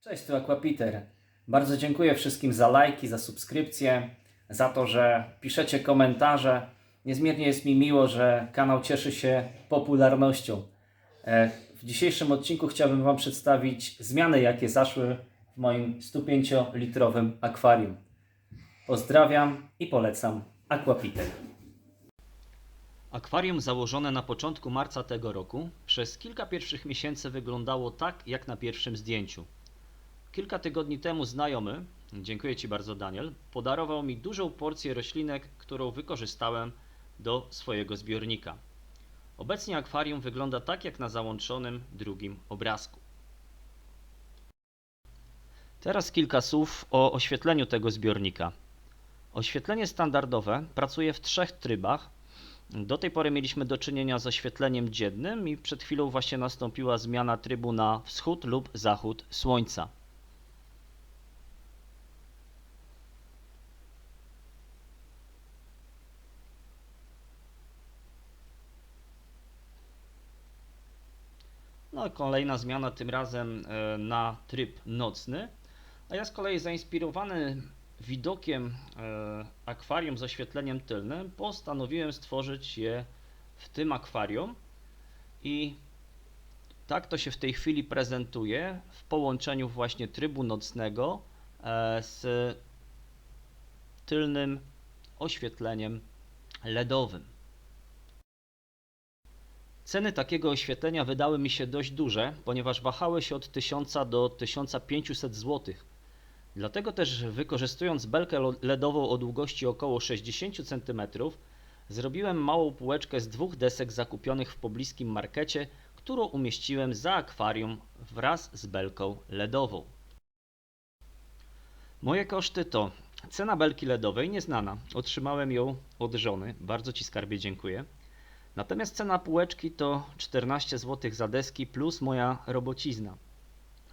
Cześć, tu Aquapiter. Bardzo dziękuję wszystkim za lajki, za subskrypcje, za to, że piszecie komentarze. Niezmiernie jest mi miło, że kanał cieszy się popularnością. E, W dzisiejszym odcinku chciałbym Wam przedstawić zmiany, jakie zaszły w moim 105-litrowym akwarium. Pozdrawiam i polecam Aquapiter. Akwarium założone na początku marca tego roku przez kilka pierwszych miesięcy wyglądało tak jak na pierwszym zdjęciu. Kilka tygodni temu znajomy, dziękuję Ci bardzo Daniel, podarował mi dużą porcję roślinek, którą wykorzystałem do swojego zbiornika. Obecnie akwarium wygląda tak jak na załączonym drugim obrazku. Teraz kilka słów o oświetleniu tego zbiornika. Oświetlenie standardowe pracuje w trzech trybach, do tej pory mieliśmy do czynienia z oświetleniem dziennym i przed chwilą właśnie nastąpiła zmiana trybu na wschód lub zachód słońca. No, kolejna zmiana tym razem e, na tryb nocny. A ja z kolei zainspirowany widokiem e, akwarium z oświetleniem tylnym postanowiłem stworzyć je w tym akwarium i tak to się w tej chwili prezentuje w połączeniu właśnie trybu nocnego e, z tylnym oświetleniem LEDowym. Ceny takiego oświetlenia wydały mi się dość duże, ponieważ wahały się od 1000 do 1500 zł. Dlatego też wykorzystując belkę LEDową o długości około 60 cm, zrobiłem małą półeczkę z dwóch desek zakupionych w pobliskim markecie, którą umieściłem za akwarium wraz z belką LEDową. Moje koszty to cena belki LEDowej nieznana. Otrzymałem ją od żony. Bardzo Ci skarbie dziękuję. Natomiast cena półeczki to 14 zł za deski plus moja robocizna.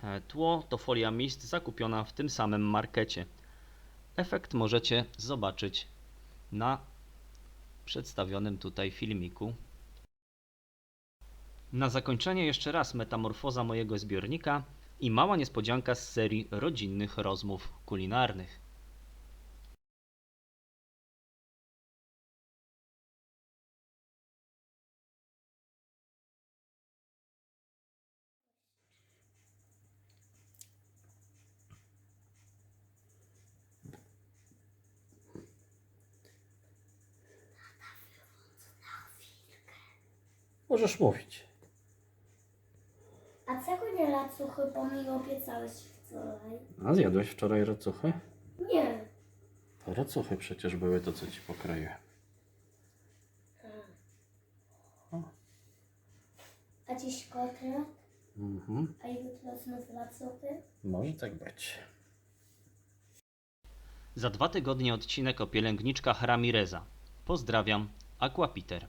E, Tło to folia mist zakupiona w tym samym markecie. Efekt możecie zobaczyć na przedstawionym tutaj filmiku. Na zakończenie jeszcze raz metamorfoza mojego zbiornika i mała niespodzianka z serii rodzinnych rozmów kulinarnych. Możesz mówić. A czego nie lacuchy, bo mi obiecałeś wczoraj? A zjadłeś wczoraj racuchy? Nie. To racuchy przecież były to, co ci pokroiłem. A dziś kotlet? Mhm. A jutro znów lacuchy? Może tak być. Za dwa tygodnie odcinek o pielęgniczkach Ramireza. Pozdrawiam, Aquapiter.